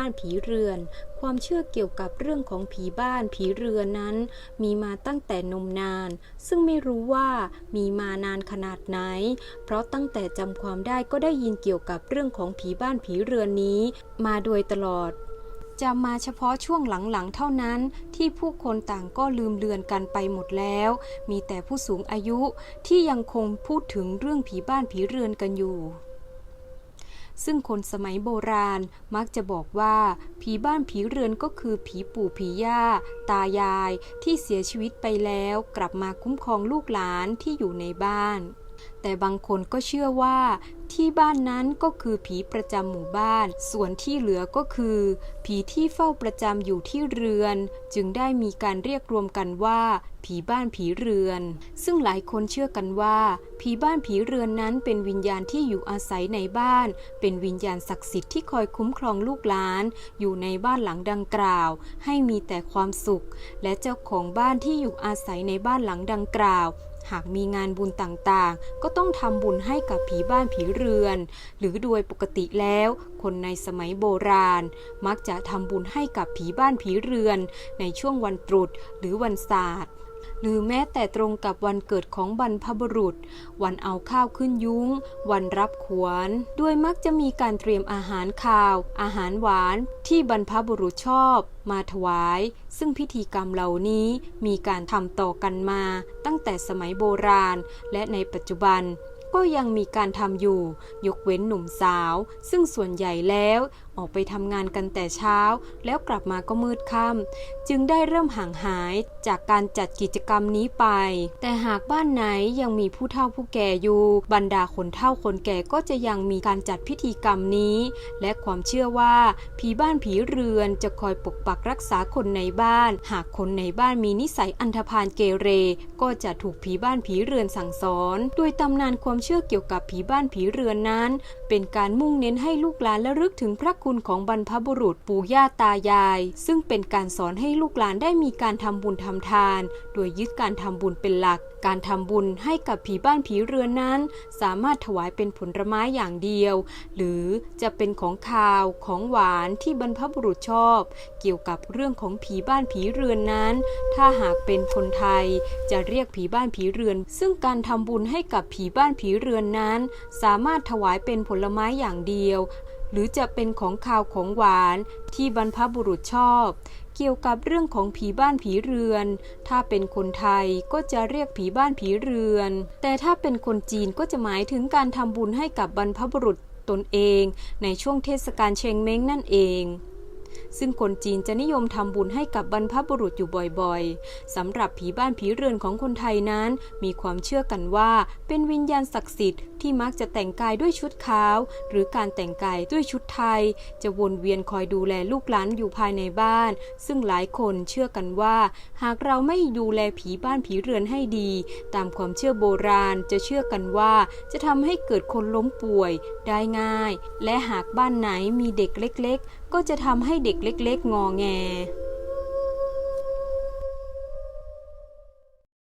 านผีเรือน ความเชื่อเกี่ยวกับเรื่องของผีบ้านผีเรือนนั้น มีมาตั้งแต่นมนาน ซึ่งไม่รู้ว่ามีมานานขนาดไหน เพราะตั้งแต่จำความได้ก็ได้ยินเกี่ยวกับเรื่องของผีบ้านผีเรือนนี้ มาโดยตลอดจะมาเฉพาะช่วงหลังๆ เท่านั้นที่ผู้คนต่างก็ลืมเลือนกันไปหมดแล้ว มีแต่ผู้สูงอายุที่ยังคงพูดถึงเรื่องผีบ้านผีเรือนกันอยู่ ซึ่งคนสมัยโบราณมักจะบอกว่า ผีบ้านผีเรือนก็คือผีปู่ผีย่า ตายายที่เสียชีวิตไปแล้ว กลับมาคุ้มครองลูกหลานที่อยู่ในบ้าน แต่บางคนก็เชื่อว่าที่บ้านนั้นก็คือผีประจำหมู่บ้าน ส่วนที่เหลือก็คือ ผีที่เฝ้าประจำอยู่ที่เรือน จึงได้มีการเรียกรวมกันว่า ผีบ้านผีเรือน ซึ่งหลายคนเชื่อกันว่า ผีบ้านผีเรือนนั้นเป็นวิญญาณที่อยู่อาศัยในบ้าน เป็นวิญญาณศักดิ์สิทธิ์ที่คอยคุ้มครองลูกหลาน อยู่ในบ้านหลังดังกล่าว ให้มีแต่ความสุข และเจ้าของบ้านที่อยู่อาศัยในบ้านหลังดังกล่าว หากมีงานบุญต่างๆ ก็ต้องทำบุญให้กับผีบ้านผีเรือน หรือโดยปกติแล้ว คนในสมัยโบราณ มักจะทำบุญให้กับผีบ้านผีเรือน ในช่วงวันตรุษหรือวันศาสตร์ หรือแม้แต่ตรงกับวันเกิดของบรรพบุรุษ วันเอาข้าวขึ้นยุ้ง วันรับขวัญด้วยมักจะมีการเตรียมอาหารคาว อาหารหวานที่บรรพบุรุษชอบมาถวาย ซึ่งพิธีกรรมเหล่านี้มีการทำต่อกันมา ตั้งแต่สมัยโบราณ และในปัจจุบันก็ยังมีการทำอยู่ ยกเว้นหนุ่มสาว ซึ่งส่วนใหญ่แล้ว ออกไปทำงานกันแต่เช้า แล้วกลับมาก็มืดค่ำจึงได้เริ่มห่างหายจากการจัดกิจกรรมนี้ไป แต่หากบ้านไหนยังมีผู้เฒ่าผู้แก่อยู่ บรรดาคนเฒ่าคนแก่ก็จะยังมีการจัดพิธีกรรมนี้ และความเชื่อว่าผีบ้านผีเรือนจะคอยปกปักรักษาคนในบ้าน หากคนในบ้านมีนิสัยอันธพาลเกเร ก็จะถูกผีบ้านผีเรือนสั่งสอน โดยตำนานความเชื่อเกี่ยวกับผีบ้านผีเรือนนั้น เป็นการมุ่งเน้นให้ลูกหลานและลึกถึงพระคุณของบรรพบุรุษปู่ย่าตายาย ซึ่งเป็นการสอนให้ลูกหลานได้มีการทำบุญทำทาน โดยยึดการทำบุญเป็นหลัก การทำบุญให้กับผีบ้านผีเรือนนั้น สามารถถวายเป็นผลไม้อย่างเดียว หรือจะเป็นของคาวของหวานที่บรรพบุรุษชอบ เกี่ยวกับเรื่องของผีบ้านผีเรือนนั้น ถ้าหากเป็นคนไทย จะเรียกผีบ้านผีเรือน ซึ่งการทำบุญให้กับผีบ้านผีเรือนนั้น สามารถถวายเป็นผลไม้อย่างเดียว หรือจะเป็นของคาวของหวานที่บรรพบุรุษชอบ เกี่ยวกับเรื่องของผีบ้านผีเรือน ถ้าเป็นคนไทยก็จะเรียกผีบ้านผีเรือน แต่ถ้าเป็นคนจีนก็จะหมายถึงการทำบุญให้กับบรรพบุรุษตนเองในช่วงเทศกาลเชงเม้งนั่นเองซึ่งคนจีนจะนิยมทำบุญให้กับบรรพบุรุษอยู่บ่อยๆ สำหรับผีบ้านผีเรือนของคนไทยนั้น มีความเชื่อกันว่าเป็นวิญญาณศักดิ์สิทธิ์ที่มักจะแต่งกายด้วยชุดขาว หรือการแต่งกายด้วยชุดไทย จะวนเวียนคอยดูแลลูกหลานอยู่ภายในบ้าน ซึ่งหลายคนเชื่อกันว่า หากเราไม่ดูแลผีบ้านผีเรือนให้ดี ตามความเชื่อโบราณจะเชื่อกันว่าจะทำให้เกิดคนล้มป่วยได้ง่าย และหากบ้านไหนมีเด็กเล็ก ๆ ก็จะทำให้เด็กเล็ก ๆ งอแง